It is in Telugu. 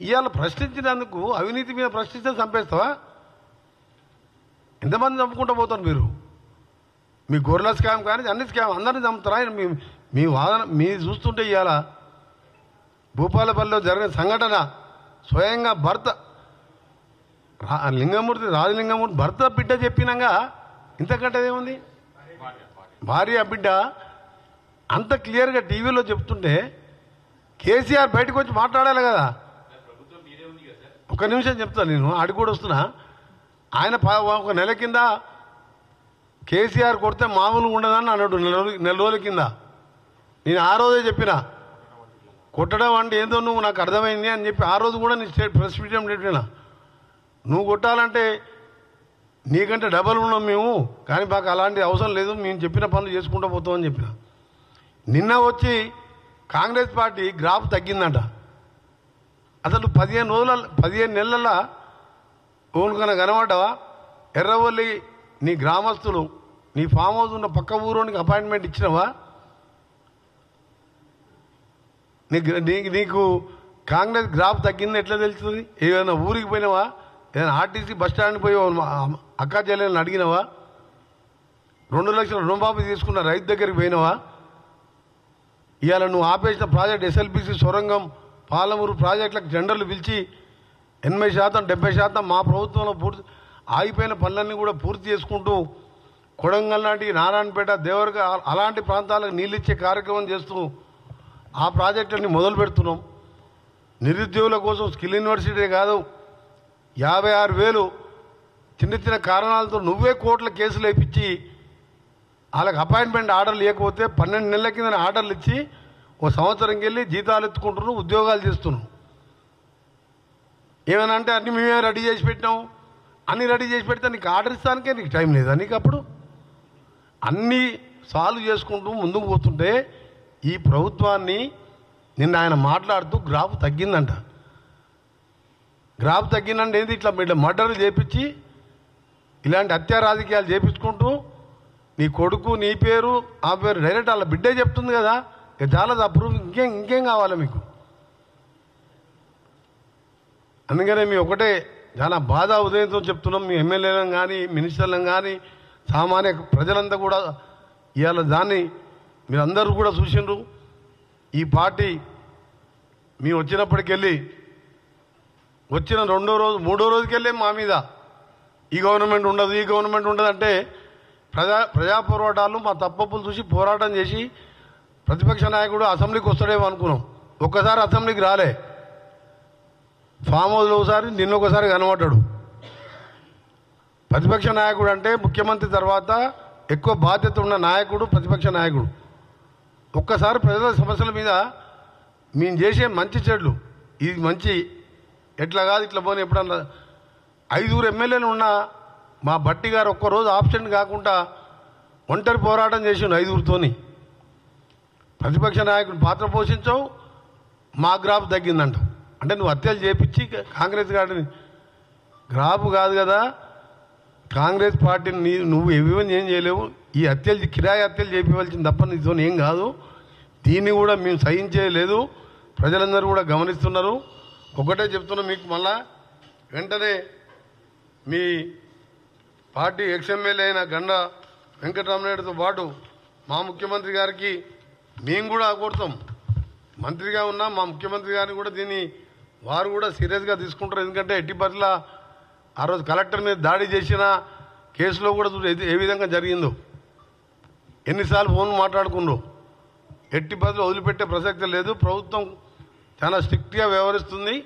ఇవాళ ప్రశ్నించినందుకు అవినీతి మీద ప్రశ్నిస్తే చంపేస్తావా? ఎంతమంది చంపుకుంటూ పోతారు మీరు? మీ గొర్రెల స్కామ్ కానీ అన్ని స్కామ్ అందరిని చంపుతారా? మీ మీ వాదన మీ చూస్తుంటే ఇవాళ భూపాలపల్లిలో జరిగిన సంఘటన స్వయంగా భర్త రా- లింగమూర్తి రాజలింగమూర్తి భర్త బిడ్డ చెప్పినాక ఇంతకంటే ఏముంది? భార్య బిడ్డ అంత క్లియర్గా టీవీలో చెప్తుంటే కేసీఆర్ బయటకు వచ్చి మాట్లాడాలి కదా. ఒక నిమిషం చెప్తాను నేను ఆడికి కూడా వస్తున్నా. ఆయన ప- ఒక నెల కింద కేసీఆర్ కొడితే మామూలుగా ఉండదని అన్నాడు నెల నెల రోజుల కింద. నేను ఆ రోజే చెప్పిన కొట్టడం అంటే ఏందో నువ్వు నాకు అర్థమైంది అని చెప్పి ఆ రోజు కూడా నేను స్టేట్ ప్రెస్ మీడియం చెప్పిన. నువ్వు కొట్టాలంటే నీకంటే డబల్ ఉన్నాం మేము కానీ మాకు అలాంటి అవసరం లేదు మేము చెప్పిన పనులు చేసుకుంటూ పోతామని చెప్పిన. నిన్న వచ్చి కాంగ్రెస్ పార్టీ గ్రాఫ్ తగ్గిందంట. అసలు పదిహేను రోజుల పదిహేను నెలల ఓనుకన కనబడ్డావా? ఎర్రవల్లి నీ గ్రామస్తులు నీ ఫామ్ హౌస్ ఉన్న పక్క ఊరోనికి అపాయింట్మెంట్ ఇచ్చినావా? నీకు నీకు నీకు కాంగ్రెస్ గ్రాఫ్ తగ్గింది ఎట్లా తెలుస్తుంది? ఏదైనా ఊరికి పోయినావా? ఏదైనా ఆర్టీసీ బస్ స్టాండ్కి పోయి అక్క చెల్లెలను అడిగినావా? రెండు లక్షల రుణమాఫీ తీసుకున్న రైతు దగ్గరికి పోయినావా? ఇవాళ నువ్వు ఆపేసిన ప్రాజెక్ట్ ఎస్ఎల్పిసి సొరంగం పాలమూరు ప్రాజెక్టులకు జెండర్లు పిలిచి ఎనభై శాతం డెబ్బై శాతం మా ప్రభుత్వంలో పూర్తి ఆగిపోయిన పనులన్నీ కూడా పూర్తి చేసుకుంటూ కొడంగల్ లాంటి నారాయణపేట దేవరగా అలాంటి ప్రాంతాలకు నీళ్ళు ఇచ్చే కార్యక్రమం చేస్తూ ఆ ప్రాజెక్టుని మొదలు పెడుతున్నాం. నిరుద్యోగుల కోసం స్కిల్ యూనివర్సిటీ కాదు యాభై ఆరు వేలు చిన్న చిన్న కారణాలతో నువ్వే కోట్ల కేసులు వేయించి వాళ్ళకి అపాయింట్మెంట్ ఆర్డర్లు ఇవ్వకపోతే పన్నెండు నెలల కింద ఆర్డర్లు ఇచ్చి ఓ సంవత్సరంకి వెళ్ళి జీతాలు ఎత్తుకుంటున్నాం ఉద్యోగాలు చేస్తున్నాం ఏమైనా అంటే అన్ని మేమే రెడీ చేసి పెట్టినాం. అన్ని రెడీ చేసి పెడితే నీకు ఆర్డర్ ఇస్తానికే నీకు టైం లేదా నీకు అప్పుడు? అన్నీ సాల్వ్ చేసుకుంటూ ముందుకు పోతుంటే ఈ ప్రభుత్వాన్ని నిన్న ఆయన మాట్లాడుతూ గ్రాఫ్ తగ్గిందంట. గ్రాఫ్ తగ్గిందంటే ఏంది? ఇట్లా ఇట్లా మర్డర్లు చేపించి ఇలాంటి హత్యా రాజకీయాలు చేపించుకుంటూ నీ కొడుకు నీ పేరు ఆ పేరు డైరెక్ట్ వాళ్ళ బిడ్డే చెప్తుంది కదా. ఇక చాలా అప్రూవ్ ఇంకేం ఇంకేం కావాలి మీకు? అందుకనే మీ ఒకటే చాలా బాధ ఉదయంతో చెప్తున్నాం. మీ ఎమ్మెల్యేలను కానీ మినిస్టర్లను కానీ సామాన్య ప్రజలంతా కూడా ఇవాళ దాన్ని మీరందరూ కూడా చూసిండ్రు. ఈ పార్టీ మీ వచ్చినప్పటికెళ్ళి వచ్చిన రెండో రోజు మూడో రోజుకెళ్ళే మా మీద ఈ గవర్నమెంట్ ఉండదు ఈ గవర్నమెంట్ ఉండదు అంటే ప్రజా ప్రజా పోరాటాలు మా తప్పప్పులు చూసి పోరాటం చేసి ప్రతిపక్ష నాయకుడు అసెంబ్లీకి వస్తాడేమో అనుకున్నాం. ఒక్కసారి అసెంబ్లీకి రాలే. ఫామ్ హౌస్లో ఒకసారి నిన్న ఒకసారి కనబడ్డాడు. ప్రతిపక్ష నాయకుడు అంటే ముఖ్యమంత్రి తర్వాత ఎక్కువ బాధ్యత ఉన్న నాయకుడు ప్రతిపక్ష నాయకుడు. ఒక్కసారి ప్రజల సమస్యల మీద మేము చేసే మంచి చెడ్లు. ఇది మంచి ఎట్లా కాదు ఇట్లా పోనీ ఎప్పుడన్నా. ఐదుగురు ఎమ్మెల్యేలు ఉన్న మా బట్టి గారు ఒక్కరోజు ఆప్షన్ కాకుండా ఒంటరి పోరాటం చేసిండు ఐదుగురితోని. ప్రతిపక్ష నాయకుడు పాత్ర పోషించవు మా గ్రాఫ్ తగ్గిందంట అంటే నువ్వు హత్యలు చేపించి కాంగ్రెస్ గారిని గ్రాఫ్ కాదు కదా కాంగ్రెస్ పార్టీని నీ నువ్వు ఏమేమి ఏం చేయలేవు ఈ హత్యలు కిరాయి హత్యలు చేపించవలసింది తప్ప నీతో ఏం కాదు. దీన్ని కూడా మేము సహించేయలేదు ప్రజలందరూ కూడా గమనిస్తున్నారు. ఒకటే చెప్తున్నా మీకు మళ్ళా వెంటనే మీ పార్టీ ఎక్స్ఎమ్మెల్యే అయిన గండ వెంకటరామనాయుడుతో పాటు మా ముఖ్యమంత్రి గారికి మేము కూడా కోరుతాం మంత్రిగా ఉన్నా మా ముఖ్యమంత్రి గారిని కూడా దీన్ని వారు కూడా సీరియస్గా తీసుకుంటారు. ఎందుకంటే ఎట్టి పట్ల ఆ రోజు కలెక్టర్ మీద దాడి చేసిన కేసులో కూడా ఏ- విధంగా జరిగిందో. ఎన్నిసార్లు ఫోన్ మాట్లాడుకున్నారు ఎట్టి బదులు వదిలిపెట్టే ప్రసక్తి లేదు. ప్రభుత్వం చాలా స్ట్రిక్ట్గా వ్యవహరిస్తుంది.